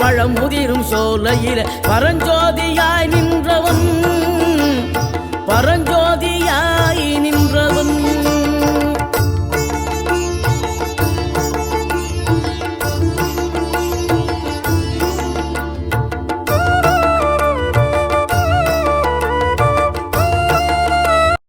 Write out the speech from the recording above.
பழமுதிரும் தரவே சோலையில பரஞ்சோதியாய் நின்றவன். பரஞ்சோ